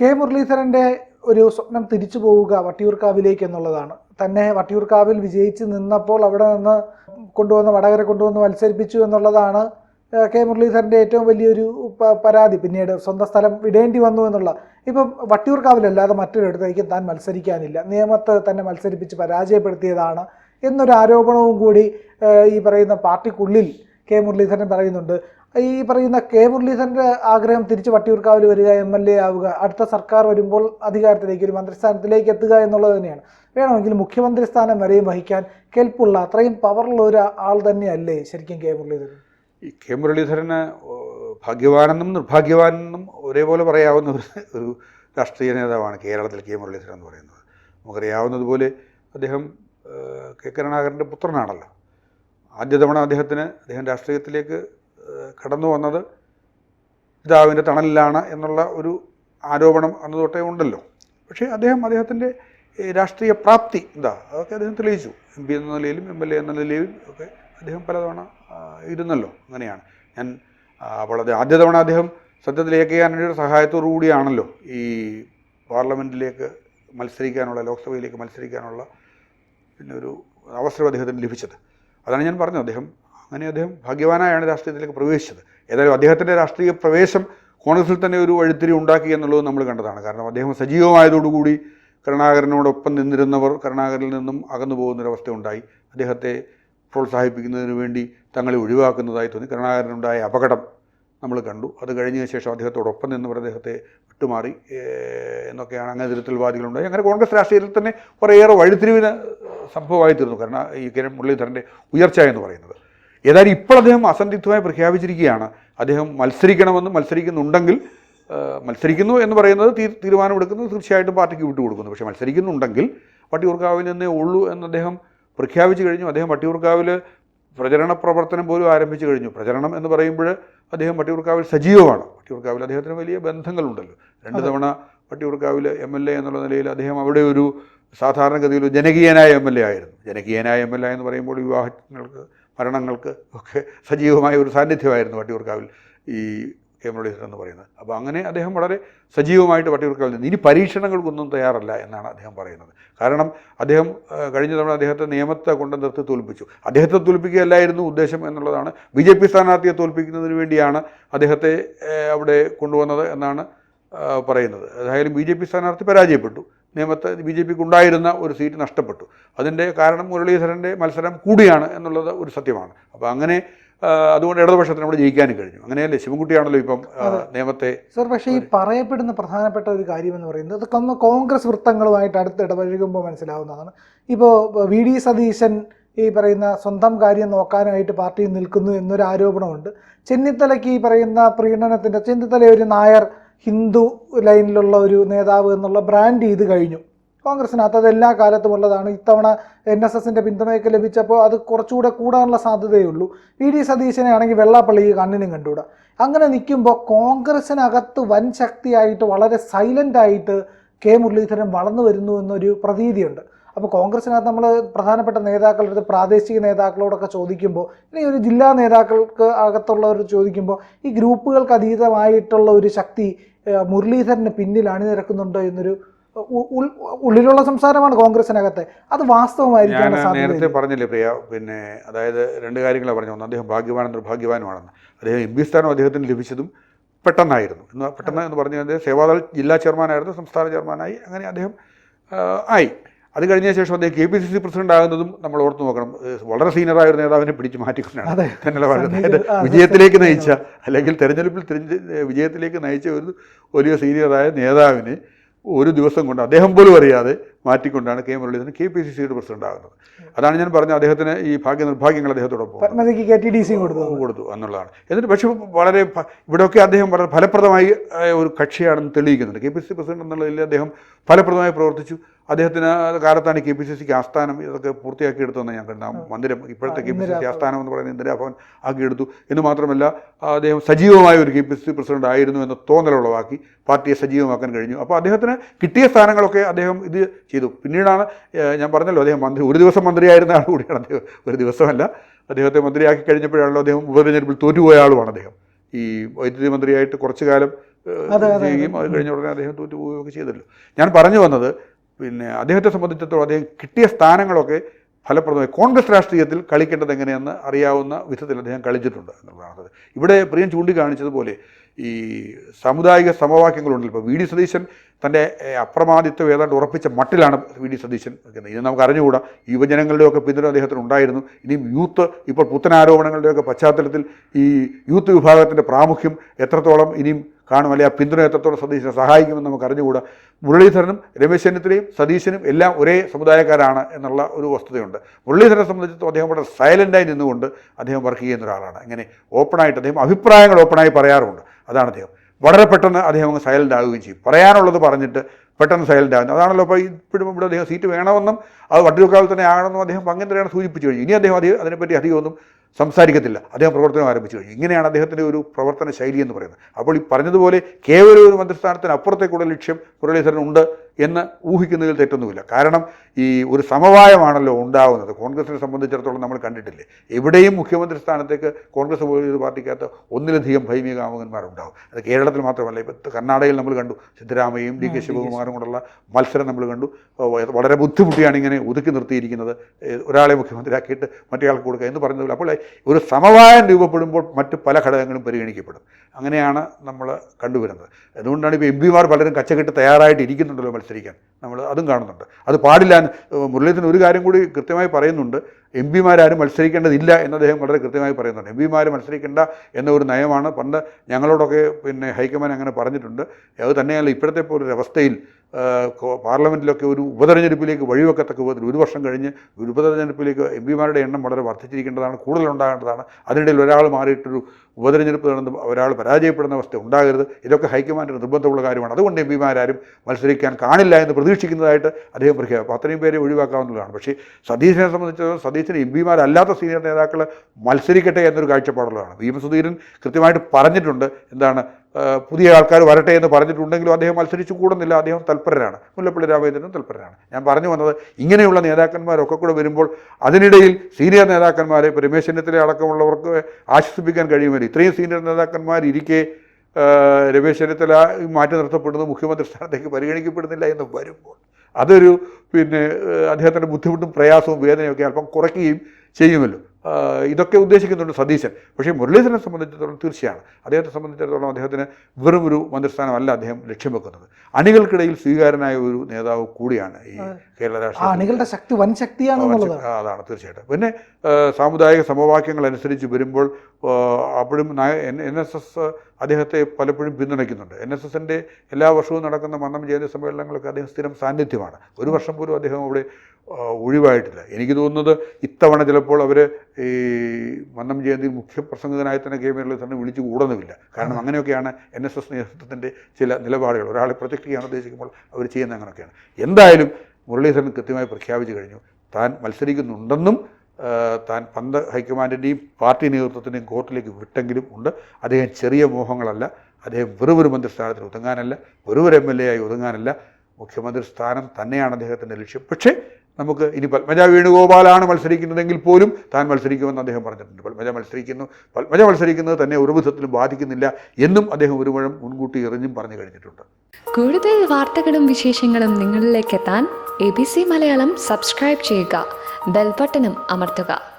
K മുരളീധരന്റെ ഒരു സ്വപ്നം തിരിച്ചു പോവുക വട്ടിയൂർക്കാവിലേക്ക് എന്നുള്ളതാണ്. തന്നെ വട്ടിയൂർക്കാവിൽ വിജയിച്ച് നിന്നപ്പോൾ അവിടെ നിന്ന് കൊണ്ടുവന്ന് വടകര കൊണ്ടുവന്ന് മത്സരിപ്പിച്ചു എന്നുള്ളതാണ് കെ മുരളീധരന്റെ ഏറ്റവും വലിയൊരു പരാതി. പിന്നീട് സ്വന്തം സ്ഥലം വിടേണ്ടി വന്നു എന്നുള്ള ഇപ്പം വട്ടിയൂർക്കാവിലല്ലാതെ മറ്റൊരിടത്തേക്കും താൻ മത്സരിക്കാനില്ല. നിയമത്തെ തന്നെ മത്സരിപ്പിച്ച് പരാജയപ്പെടുത്തിയതാണ് എന്നൊരു ആരോപണവും കൂടി ഈ പറയുന്ന പാർട്ടിക്കുള്ളിൽ കെ മുരളീധരൻ പറയുന്നുണ്ട്. ഈ പറയുന്ന കെ മുരളീധരന്റെ ആഗ്രഹം തിരിച്ച് വട്ടിയൂർക്കാവിൽ വരിക എം എൽ എ ആവുക അടുത്ത സർക്കാർ വരുമ്പോൾ അധികാരത്തിലേക്ക് ഒരു മന്ത്രിസ്ഥാനത്തിലേക്ക് എത്തുക എന്നുള്ളത് തന്നെയാണ്. വേണമെങ്കിൽ മുഖ്യമന്ത്രി സ്ഥാനം വരെയും വഹിക്കാൻ കെൽപ്പുള്ള അത്രയും പവറുള്ള ഒരു ആൾ തന്നെയല്ലേ ശരിക്കും കെ മുരളീധരൻ? ഈ കെ മുരളീധരന് ഭാഗ്യവാനെന്നും നിർഭാഗ്യവാനെന്നും ഒരേപോലെ പറയാവുന്ന ഒരു രാഷ്ട്രീയ നേതാവാണ് കേരളത്തിൽ കെ മുരളീധരൻ എന്ന് പറയുന്നത്. നമുക്കറിയാവുന്നതുപോലെ അദ്ദേഹം കെ കരുണാകരന്റെ പുത്രനാണല്ലോ. ആദ്യ തവണ അദ്ദേഹത്തിന് അദ്ദേഹം രാഷ്ട്രീയത്തിലേക്ക് കടന്നു വന്നത് പിതാവിന്റെ തണലിലാണ് എന്നുള്ള ഒരു ആരോപണം അന്ന് തൊട്ടേ ഉണ്ടല്ലോ. പക്ഷേ അദ്ദേഹം അദ്ദേഹത്തിന്റെ രാഷ്ട്രീയ പ്രാപ്തി എന്താ? അതൊക്കെ അദ്ദേഹം തെളിയിച്ചു. എം പി എന്ന നിലയിലും എം എൽ എ എന്ന നിലയിലും ഒക്കെ അദ്ദേഹം പലതവണ ഇരുന്നല്ലോ. അങ്ങനെയാണ്. ഞാൻ വളരെ ആദ്യ തവണ അദ്ദേഹം സത്യത്തിൽ എ കെ ആന്റണിയുടെ സഹായത്തോടു കൂടിയാണല്ലോ ഈ പാർലമെന്റിലേക്ക് മത്സരിക്കാനുള്ള ലോക്സഭയിലേക്ക് മത്സരിക്കാനുള്ള പിന്നെ ഒരു അവസരം അദ്ദേഹത്തിന് ലഭിച്ചത്. അതാണ് ഞാൻ പറഞ്ഞത്. അദ്ദേഹം അങ്ങനെ അദ്ദേഹം ഭാഗ്യവാനായാണ് രാഷ്ട്രീയത്തിലേക്ക് പ്രവേശിച്ചത്. ഏതായാലും അദ്ദേഹത്തിന്റെ രാഷ്ട്രീയ പ്രവേശം കോൺഗ്രസിൽ തന്നെ ഒരു വഴിത്തിരി ഉണ്ടാക്കി എന്നുള്ളത് നമ്മൾ കണ്ടതാണ്. കാരണം അദ്ദേഹം സജീവമായതോടുകൂടി കരുണാകരനോടൊപ്പം നിന്നിരുന്നവർ കരുണാകരനിൽ നിന്നും അകന്നു പോകുന്നൊരവസ്ഥ ഉണ്ടായി അദ്ദേഹത്തെ പ്രോത്സാഹിപ്പിക്കുന്നതിന് വേണ്ടി തങ്ങളെ ഒഴിവാക്കുന്നതായി തോന്നി. കരുണാകരനുണ്ടായ അപകടം നമ്മൾ കണ്ടു. അത് കഴിഞ്ഞ ശേഷം അദ്ദേഹത്തോടൊപ്പം നിന്നവർ അദ്ദേഹത്തെ വിട്ടുമാറി. എന്നൊക്കെയാണ് അങ്ങനെ തിരുത്തൽവാദികളുണ്ടായി. അങ്ങനെ കോൺഗ്രസ് രാഷ്ട്രീയത്തിൽ തന്നെ കുറേയേറെ വഴിത്തിരിവിന് സംഭവമായി തീർന്നു കാരണം ഈ കിരൺ മുരളീധരന്റെ ഉയർച്ച എന്ന് പറയുന്നത്. ഏതായാലും ഇപ്പോൾ അദ്ദേഹം അസന്ധിഗ്ധമായി പ്രഖ്യാപിച്ചിരിക്കുകയാണ്. അദ്ദേഹം മത്സരിക്കണമെന്ന് മത്സരിക്കുന്നുണ്ടെങ്കിൽ മത്സരിക്കുന്നു എന്ന് പറയുന്നത് തീരുമാനമെടുക്കുന്നത് തീർച്ചയായിട്ടും പാർട്ടിക്ക് വിട്ടുകൊടുക്കുന്നു പക്ഷേ മത്സരിക്കുന്നുണ്ടെങ്കിൽ വട്ടിയൂർക്കാവിൽ നിന്നേ ഉള്ളൂ എന്ന് അദ്ദേഹം പ്രഖ്യാപിച്ചു കഴിഞ്ഞു. അദ്ദേഹം വട്ടിയൂർക്കാവിൽ പ്രചരണ പ്രവർത്തനം പോലും ആരംഭിച്ചു കഴിഞ്ഞു. പ്രചരണം എന്ന് പറയുമ്പോൾ അദ്ദേഹം വട്ടിയൂർക്കാവിൽ സജീവമാണ്. വട്ടിയൂർക്കാവിൽ അദ്ദേഹത്തിന് വലിയ ബന്ധങ്ങളുണ്ടല്ലോ. രണ്ട് തവണ വട്ടിയൂർക്കാവിൽ എം എൽ എ എന്നുള്ള നിലയിൽ അദ്ദേഹം അവിടെ ഒരു സാധാരണഗതിയിൽ ജനകീയനായ എം എൽ എ ആയിരുന്നു. ജനകീയനായ എം എൽ എ എന്ന് പറയുമ്പോൾ വിവാഹങ്ങൾക്ക് മരണങ്ങൾക്ക് ഒക്കെ സജീവമായ ഒരു സാന്നിധ്യമായിരുന്നു വട്ടിയൂർക്കാവിൽ ഈ കെ മുരളീധരൻ എന്ന് പറയുന്നത്. അപ്പോൾ അങ്ങനെ അദ്ദേഹം വളരെ സജീവമായിട്ട് വട്ടിയൂർക്കാവിൽ നിന്ന് ഇനി പരീക്ഷണങ്ങൾക്കൊന്നും തയ്യാറല്ല എന്നാണ് അദ്ദേഹം പറയുന്നത്. കാരണം അദ്ദേഹം കഴിഞ്ഞ തവണ അദ്ദേഹത്തെ നിയമത്തെ കൊണ്ട് നിർത്തി തോൽപ്പിച്ചു. അദ്ദേഹത്തെ തോൽപ്പിക്കുകയല്ലായിരുന്നു ഉദ്ദേശം എന്നുള്ളതാണ് ബി ജെ പി സ്ഥാനാർത്ഥിയെ തോൽപ്പിക്കുന്നതിന് വേണ്ടിയാണ് അദ്ദേഹത്തെ അവിടെ കൊണ്ടുവന്നത് എന്നാണ് പറയുന്നത്. ഏതായാലും ബി ജെ പി സ്ഥാനാർത്ഥി പരാജയപ്പെട്ടു. നിയമത്തെ ബി ജെ പിക്ക് ഉണ്ടായിരുന്ന ഒരു സീറ്റ് നഷ്ടപ്പെട്ടു. അതിന്റെ കാരണം മുരളീധരന്റെ മത്സരം കൂടിയാണ് എന്നുള്ളത് ഒരു സത്യമാണ്. അപ്പോൾ അങ്ങനെ അതുകൊണ്ട് ഇടതുപക്ഷത്തിന് അവിടെ ജയിക്കാനും കഴിഞ്ഞു. അങ്ങനെയല്ലേ? ശിവൻകുട്ടിയാണല്ലോ ഇപ്പം നിയമത്തെ സർ പക്ഷേ ഈ പറയപ്പെടുന്ന പ്രധാനപ്പെട്ട ഒരു കാര്യം എന്ന് പറയുന്നത് അത് കൊന്ന കോൺഗ്രസ് വൃത്തങ്ങളുമായിട്ട് അടുത്ത് ഇടപഴകുമ്പോൾ മനസ്സിലാവുന്നതാണ്. ഇപ്പോൾ വി ഡി സതീശൻ ഈ പറയുന്ന സ്വന്തം കാര്യം നോക്കാനായിട്ട് പാർട്ടിയിൽ നിൽക്കുന്നു എന്നൊരു ആരോപണമുണ്ട്. ചെന്നിത്തലയ്ക്ക് ഈ പറയുന്ന പ്രീണനത്തിന്റെ ചെന്നിത്തല ഒരു നായർ ഹിന്ദു ലൈനിലുള്ള ഒരു നേതാവ് എന്നുള്ള ബ്രാൻഡ് ചെയ്ത് കഴിഞ്ഞു. കോൺഗ്രസിനകത്ത് അത് എല്ലാ കാലത്തും ഉള്ളതാണ്. ഇത്തവണ എൻ എസ് എസിന്റെ പിന്തുണയൊക്കെ ലഭിച്ചപ്പോൾ അത് കുറച്ചുകൂടെ കൂടാനുള്ള സാധ്യതയുള്ളൂ. വി ഡി സതീശനെ ആണെങ്കിൽ വെള്ളാപ്പള്ളിക്ക് കണ്ണിനും കണ്ടുകൂടാ. അങ്ങനെ നിൽക്കുമ്പോൾ കോൺഗ്രസിനകത്ത് വൻ ശക്തിയായിട്ട് വളരെ സൈലന്റായിട്ട് കെ മുരളീധരൻ വളർന്നു വരുന്നു എന്നൊരു പ്രതീതിയുണ്ട്. അപ്പോൾ കോൺഗ്രസ്സിനകത്ത് നമ്മൾ പ്രധാനപ്പെട്ട നേതാക്കളുടെ പ്രാദേശിക നേതാക്കളോടൊക്കെ ചോദിക്കുമ്പോൾ ഇനി ഒരു ജില്ലാ നേതാക്കൾക്ക് അകത്തുള്ളവർ ചോദിക്കുമ്പോൾ ഈ ഗ്രൂപ്പുകൾക്ക് അതീതമായിട്ടുള്ള ഒരു ശക്തി മുരളീധരന് പിന്നിൽ അണിനിരക്കുന്നുണ്ടോ എന്നൊരു ഉള്ളിലുള്ള സംസാരമാണ് കോൺഗ്രസിനകത്തെ. അത് വാസ്തവമായിരിക്കും നേരത്തെ പറഞ്ഞില്ലേ പ്രിയ പിന്നെ അതായത് രണ്ട് കാര്യങ്ങളാണ് പറഞ്ഞു ഒന്ന് അദ്ദേഹം ഭാഗ്യവാനും നിർഭാഗ്യവാനുമാണെന്ന് അദ്ദേഹം എം പി സ്ഥാനം അദ്ദേഹത്തിന് ലഭിച്ചതും പെട്ടെന്നായിരുന്നു. എന്ന് പെട്ടെന്ന് എന്ന് പറഞ്ഞു കഴിഞ്ഞാൽ സേവാദൾ ജില്ലാ ചെയർമാനായിരുന്നു സംസ്ഥാന ചെയർമാനായി. അങ്ങനെ അദ്ദേഹം ആയി. അത് കഴിഞ്ഞ ശേഷം അദ്ദേഹം K P C C president ആകുന്നതും നമ്മൾ ഓർത്ത് നോക്കണം. വളരെ സീനിയറായ ഒരു നേതാവിനെ പിടിച്ചു മാറ്റിക്കൊണ്ടാണ്. അതായത് വിജയത്തിലേക്ക് നയിച്ച അല്ലെങ്കിൽ തെരഞ്ഞെടുപ്പിൽ തിരിഞ്ഞ് വിജയത്തിലേക്ക് നയിച്ച ഒരു വലിയ സീനിയറായ നേതാവിനെ ഒരു ദിവസം കൊണ്ട് അദ്ദേഹം പോലും അറിയാതെ മാറ്റിക്കൊണ്ടാണ് K Muraleedharan K P C സിയുടെ പ്രസിഡന്റ് ആകുന്നത്. അതാണ് ഞാൻ പറഞ്ഞത്. അദ്ദേഹത്തിന് ഈ ഭാഗ്യ നിർഭാഗ്യങ്ങൾ അദ്ദേഹത്തോടൊപ്പം കൊടുത്തു. കൊടുത്തു എന്നുള്ളതാണ്. എന്നിട്ട് പക്ഷേ വളരെ ഇവിടെയൊക്കെ അദ്ദേഹം വളരെ ഫലപ്രദമായി ഒരു കക്ഷിയാണെന്ന് തെളിയിക്കുന്നുണ്ട്. കെ പി സി പ്രസിഡന്റ് എന്നുള്ളതിൽ അദ്ദേഹം ഫലപ്രദമായി പ്രവർത്തിച്ചു. അദ്ദേഹത്തിന് കാലത്താണ് കെ പി സി സിക്ക് ആസ്ഥാനം ഇതൊക്കെ പൂർത്തിയാക്കി എടുത്തതെന്ന് ഞാൻ കണ്ട മന്ദിരം. ഇപ്പോഴത്തെ കെ പി സി സി ആസ്ഥാനം എന്ന് പറയുന്നത് ഇന്ദിരാഭവൻ ആക്കിയെടുത്തു. എന്ന് മാത്രമല്ല അദ്ദേഹം സജീവമായ ഒരു K P C C president ആയിരുന്നു എന്ന തോന്നലുളവാക്കി പാർട്ടിയെ സജീവമാക്കാൻ കഴിഞ്ഞു. അപ്പോൾ അദ്ദേഹത്തിന് കിട്ടിയ സ്ഥാനങ്ങളൊക്കെ അദ്ദേഹം ഇത് ചെയ്തു. പിന്നീടാണ് ഞാൻ പറഞ്ഞല്ലോ അദ്ദേഹം മന്ത്രി ഒരു ദിവസം മന്ത്രിയായിരുന്ന ആൾ കൂടിയാണ് അദ്ദേഹം. ഒരു ദിവസമല്ല. അദ്ദേഹത്തെ മന്ത്രിയാക്കി കഴിഞ്ഞപ്പോഴാണല്ലോ അദ്ദേഹം ഉപതെരഞ്ഞെടുപ്പിൽ തോറ്റുപോയ ആളുമാണ് അദ്ദേഹം. ഈ വൈദ്യുതി മന്ത്രിയായിട്ട് കുറച്ചു കാലം ചെയ്യുകയും അത് കഴിഞ്ഞ ഉടനെ അദ്ദേഹം തോറ്റുപോവുകയൊക്കെ ചെയ്തല്ലോ ഞാൻ പറഞ്ഞു വന്നത് പിന്നെ അദ്ദേഹത്തെ സംബന്ധിച്ചിടത്തോളം അദ്ദേഹം കിട്ടിയ സ്ഥാനങ്ങളൊക്കെ ഫലപ്രദമായി. കോൺഗ്രസ് രാഷ്ട്രീയത്തിൽ കളിക്കേണ്ടത് എങ്ങനെയെന്ന് അറിയാവുന്ന വിധത്തിൽ അദ്ദേഹം കളിച്ചിട്ടുണ്ട് എന്നുള്ളതാണ്. ഇവിടെ പ്രിയൻ ചൂണ്ടിക്കാണിച്ചതുപോലെ ഈ സാമുദായിക സമവാക്യങ്ങളുണ്ടല്ലോ. ഇപ്പോൾ വി ഡി സതീശൻ തന്റെ അപ്രമാദിത്വം ഏതാണ്ട് ഉറപ്പിച്ച മട്ടിലാണ് വി ഡി സതീശൻ നിൽക്കുന്നത്. ഇത് നമുക്ക് അറിഞ്ഞുകൂടാ യുവജനങ്ങളുടെയൊക്കെ പിന്തുണ അദ്ദേഹത്തിന് ഉണ്ടായിരുന്നു. ഇനിയും യൂത്ത് ഇപ്പോൾ പുത്തനാരോപണങ്ങളുടെയൊക്കെ പശ്ചാത്തലത്തിൽ ഈ യൂത്ത് വിഭാഗത്തിന്റെ പ്രാമുഖ്യം എത്രത്തോളം ഇനിയും കാണും. അല്ലെങ്കിൽ ആ പിന്തുണ എത്രത്തോളം സതീശനെ സഹായിക്കുമെന്ന് നമുക്ക് അറിഞ്ഞുകൂടാ. മുരളീധരനും രമേശ് ചെന്നിത്തലയും സതീശനും എല്ലാം ഒരേ സമുദായക്കാരാണ് എന്നുള്ള ഒരു വസ്തുതയുണ്ട്. മുരളീധരനെ സംബന്ധിച്ചിടത്തോളം അദ്ദേഹം വളരെ സൈലന്റായി നിന്നുകൊണ്ട് അദ്ദേഹം വർക്ക് ചെയ്യുന്ന ഒരാളാണ്. ഇങ്ങനെ ഓപ്പണായിട്ട് അദ്ദേഹം അഭിപ്രായങ്ങൾ ഓപ്പണായി പറയാറുണ്ട് അതാണ് അദ്ദേഹം. വളരെ പെട്ടെന്ന് അദ്ദേഹം അങ്ങ് സൈലന്റ് ആവുകയും ചെയ്യും. പറയാനുള്ളത് പറഞ്ഞിട്ട് പെട്ടെന്ന് സൈലന്റ് ആകുന്നത് അതാണല്ലോ അപ്പോൾ ഇപ്പോഴും ഇവിടെ അദ്ദേഹം സീറ്റ് വേണമെന്നും അത് വട്ടിയൂർക്കാവിൽ തന്നെ ആകണമെന്നും അദ്ദേഹം അങ്ങനെ തന്നെയാണ് സൂചിപ്പിച്ചു കഴിഞ്ഞു. ഇനി അദ്ദേഹം അധികം അതിനെപ്പറ്റി അധികമൊന്നും സംസാരിക്കത്തില്ല. അദ്ദേഹം പ്രവർത്തനം ആരംഭിച്ചു കഴിഞ്ഞു. ഇങ്ങനെയാണ് അദ്ദേഹത്തിന്റെ ഒരു പ്രവർത്തന ശൈലി എന്ന് പറയുന്നത്. അപ്പോൾ ഈ പറഞ്ഞതുപോലെ കേവലം ഒരു മന്ത്രിസ്ഥാനത്തിന് അപ്പുറത്തേക്കുള്ള ലക്ഷ്യം മുരളീധരൻ ഉണ്ട് എന്ന് ഊഹിക്കുന്നതിൽ തെറ്റൊന്നുമില്ല. കാരണം ഈ ഒരു സമവായമാണല്ലോ ഉണ്ടാവുന്നത്. കോൺഗ്രസിനെ സംബന്ധിച്ചിടത്തോളം നമ്മൾ കണ്ടിട്ടില്ലേ? എവിടെയും മുഖ്യമന്ത്രി സ്ഥാനത്തേക്ക് കോൺഗ്രസ് പോലൊരു പാർട്ടിക്കകത്ത് ഒന്നിലധികം ഭൈമിക കാമുകന്മാരുണ്ടാവും അത് കേരളത്തിൽ മാത്രമല്ല. ഇപ്പോൾ കർണാടകയിൽ നമ്മൾ കണ്ടു. സിദ്ധരാമയ്യയും ഡി കെ ശിവകുമാറും കൂടെയുള്ള മത്സരം നമ്മൾ കണ്ടു. വളരെ ബുദ്ധിമുട്ടിയാണ് ഇങ്ങനെ ഒതുക്കി നിർത്തിയിരിക്കുന്നത്. ഒരാളെ മുഖ്യമന്ത്രിയാക്കിയിട്ട് മറ്റേയാൾക്ക് കൊടുക്കുക എന്ന് പറഞ്ഞതുപോലെ. അപ്പോൾ ഒരു സമവായം രൂപപ്പെടുമ്പോൾ മറ്റ് പല ഘടകങ്ങളും പരിഗണിക്കപ്പെടും. അങ്ങനെയാണ് നമ്മൾ കണ്ടുവരുന്നത്. അതുകൊണ്ടാണ് ഇപ്പോൾ എം പിമാർ പലരും കച്ചകെട്ട് തയ്യാറായിട്ട് ഇരിക്കുന്നുണ്ടല്ലോ മത്സരിക്കാൻ. നമ്മൾ അതും കാണുന്നുണ്ട്. അത് പാടില്ല മുരളീധരൻ ഒരു കാര്യം കൂടി കൃത്യമായി പറയുന്നുണ്ട്. എം പിമാരാരും മത്സരിക്കേണ്ടതില്ല എന്ന് അദ്ദേഹം വളരെ കൃത്യമായി പറയുന്നുണ്ട്. എം പിമാർ മത്സരിക്കേണ്ട എന്ന ഒരു നയമാണ് പണ്ട് ഞങ്ങളോടൊക്കെ പിന്നെ ഹൈക്കമാൻഡ് അങ്ങനെ പറഞ്ഞിട്ടുണ്ട്. അത് തന്നെയല്ല ഇപ്പോഴത്തെ പോലൊരു അവസ്ഥയിൽ പാർലമെന്റിലൊക്കെ ഒരു ഉപതെരഞ്ഞെടുപ്പിലേക്ക് വഴിവെക്കത്തക്ക വിധത്തിൽ ഒരു വർഷം കഴിഞ്ഞ് ഒരു ഉപതെരഞ്ഞെടുപ്പിലേക്ക് എം പിമാരുടെ എണ്ണം വളരെ വർദ്ധിച്ചിരിക്കേണ്ടതാണ് കൂടുതൽ ഉണ്ടാകേണ്ടതാണ് അതിനിടയിൽ ഒരാൾ മാറിയിട്ടൊരു ഉപതെരഞ്ഞെടുപ്പ് നടന്ന് ഒരാൾ പരാജയപ്പെടുന്ന അവസ്ഥ ഉണ്ടാകരുത്. ഇതൊക്കെ ഹൈക്കമാൻഡിന് നിർബന്ധമുള്ള കാര്യമാണ്. അതുകൊണ്ട് എം പിമാരും മത്സരിക്കാൻ കാണില്ല എന്ന് പ്രതീക്ഷിക്കുന്നതായിട്ട് അദ്ദേഹം പ്രഖ്യാപിക്കും അത്രയും പേരെ ഒഴിവാക്കാവുന്നതാണ്. പക്ഷേ സതീശനെ സംബന്ധിച്ചിടത്തോളം സതീശന് എം പിമാരല്ലാത്ത സീനിയർ നേതാക്കൾ മത്സരിക്കട്ടെ എന്നൊരു കാഴ്ചപ്പാടുള്ളതാണ്. വി എം സുധീരൻ കൃത്യമായിട്ട് പറഞ്ഞിട്ടുണ്ട് എന്താണ് പുതിയ ആൾക്കാർ വരട്ടെ എന്ന് പറഞ്ഞിട്ടുണ്ടെങ്കിലും അദ്ദേഹം മത്സരിച്ചു കൂടുന്നില്ല. അദ്ദേഹം തൽപരരാണ് മുല്ലപ്പള്ളി രാമചന്ദ്രനും തൽപരരാണ് ഞാൻ പറഞ്ഞു വന്നത് ഇങ്ങനെയുള്ള നേതാക്കന്മാരൊക്കെ കൂടെ വരുമ്പോൾ അതിനിടയിൽ സീനിയർ നേതാക്കന്മാരെ ഇപ്പോൾ അടക്കമുള്ളവർക്ക് ആശ്വസിപ്പിക്കാൻ കഴിയുമല്ലോ. ഇത്രയും സീനിയർ ആ, രമേശ് ചെന്നിത്തല മാറ്റി നിർത്തപ്പെടുന്നത് മുഖ്യമന്ത്രി സ്ഥാനത്തേക്ക് പരിഗണിക്കപ്പെടുന്നില്ല എന്ന് വരുമ്പോൾ. അതൊരു പിന്നെ അദ്ദേഹത്തിന്റെ ബുദ്ധിമുട്ടും പ്രയാസവും വേദനയൊക്കെ അല്പം കുറയ്ക്കുകയും ചെയ്യുമല്ലോ. ഇതൊക്കെ ഉദ്ദേശിക്കുന്നുണ്ട് സതീശൻ. പക്ഷേ മുരളീധരനെ സംബന്ധിച്ചിടത്തോളം തീർച്ചയാണ്. അദ്ദേഹത്തെ സംബന്ധിച്ചിടത്തോളം അദ്ദേഹത്തിന് വെറും ഒരു മന്ത്രിസ്ഥാനമല്ല അദ്ദേഹം ലക്ഷ്യം വെക്കുന്നത്. അണികൾക്കിടയിൽ സ്വീകാരനായ ഒരു നേതാവ് കൂടിയാണ് ഈ കേരള രാഷ്ട്രീയ അണികളുടെ ശക്തി വൻ ശക്തിയാണെന്നുള്ളത് അതാണ് തീർച്ചയായിട്ടും. പിന്നെ സാമുദായിക സമവാക്യങ്ങൾ അനുസരിച്ച് വരുമ്പോൾ അപ്പോഴും എൻ എസ് എസ് അദ്ദേഹത്തെ പലപ്പോഴും പിന്തുണയ്ക്കുന്നുണ്ട്. എൻ എസ് എസിന്റെ എല്ലാ വർഷവും നടക്കുന്ന മന്നം ജയന്തി സമ്മേളനങ്ങളൊക്കെ അദ്ദേഹം സ്ഥിരം സാന്നിധ്യമാണ്. ഒരു വർഷം പോലും അദ്ദേഹം അവിടെ ഒഴിവായിട്ടില്ല. എനിക്ക് തോന്നുന്നത് ഇത്തവണ ചിലപ്പോൾ അവർ ഈ മന്നം ജയന്തി മുഖ്യപ്രസംഗകനായി തന്നെ കെ മുരളീധരനെ വിളിച്ചു കൂടുന്നുമില്ല. കാരണം അങ്ങനെയൊക്കെയാണ് എൻ എസ് എസ് നേതൃത്വത്തിന്റെ ചില നിലപാടുകൾ. ഒരാളെ പ്രൊജക്റ്റ് ചെയ്യാൻ ഉദ്ദേശിക്കുമ്പോൾ അവർ ചെയ്യുന്ന അങ്ങനെയൊക്കെയാണ്. എന്തായാലും മുരളീധരൻ കൃത്യമായി പ്രഖ്യാപിച്ചു കഴിഞ്ഞു. താൻ മത്സരിക്കുന്നുണ്ടെന്നും താൻ പന്ത് ഹൈക്കമാൻഡിന്റെയും പാർട്ടി നേതൃത്വത്തിന്റെയും കോർട്ടിലേക്ക് വിട്ടെങ്കിലും ഉണ്ട്. അദ്ദേഹം ചെറിയ മോഹങ്ങളല്ല. അദ്ദേഹം വെറും ഒരു മന്ത്രിസ്ഥാനത്തിൽ ഒതുങ്ങാനല്ല. വെറും ഒരു എം എൽ എ ആയി ഒതുങ്ങാനല്ല. മുഖ്യമന്ത്രി സ്ഥാനം തന്നെയാണ് അദ്ദേഹത്തിന്റെ ലക്ഷ്യം. പക്ഷേ നമുക്ക് ഇനി പത്മജ വേണുഗോപാലാണ് മത്സരിക്കുന്നതെങ്കിൽ പോലും താൻ മത്സരിക്കുമെന്ന് അദ്ദേഹം പറഞ്ഞിട്ടുണ്ട്. പത്മജ മത്സരിക്കുന്നു. പത്മജ മത്സരിക്കുന്നത് തന്നെ ഒരു വിധത്തിലും ബാധിക്കുന്നില്ല എന്നും അദ്ദേഹം ഒരു മുഴം മുൻകൂട്ടി എറിഞ്ഞും പറഞ്ഞു കഴിഞ്ഞിട്ടുണ്ട്. കൂടുതൽ വാർത്തകളും വിശേഷങ്ങളും നിങ്ങളിലേക്ക് എത്താൻ A B C Malayalam subscribe ചെയ്യുക. ബെൽബട്ടനും അമർത്തുക.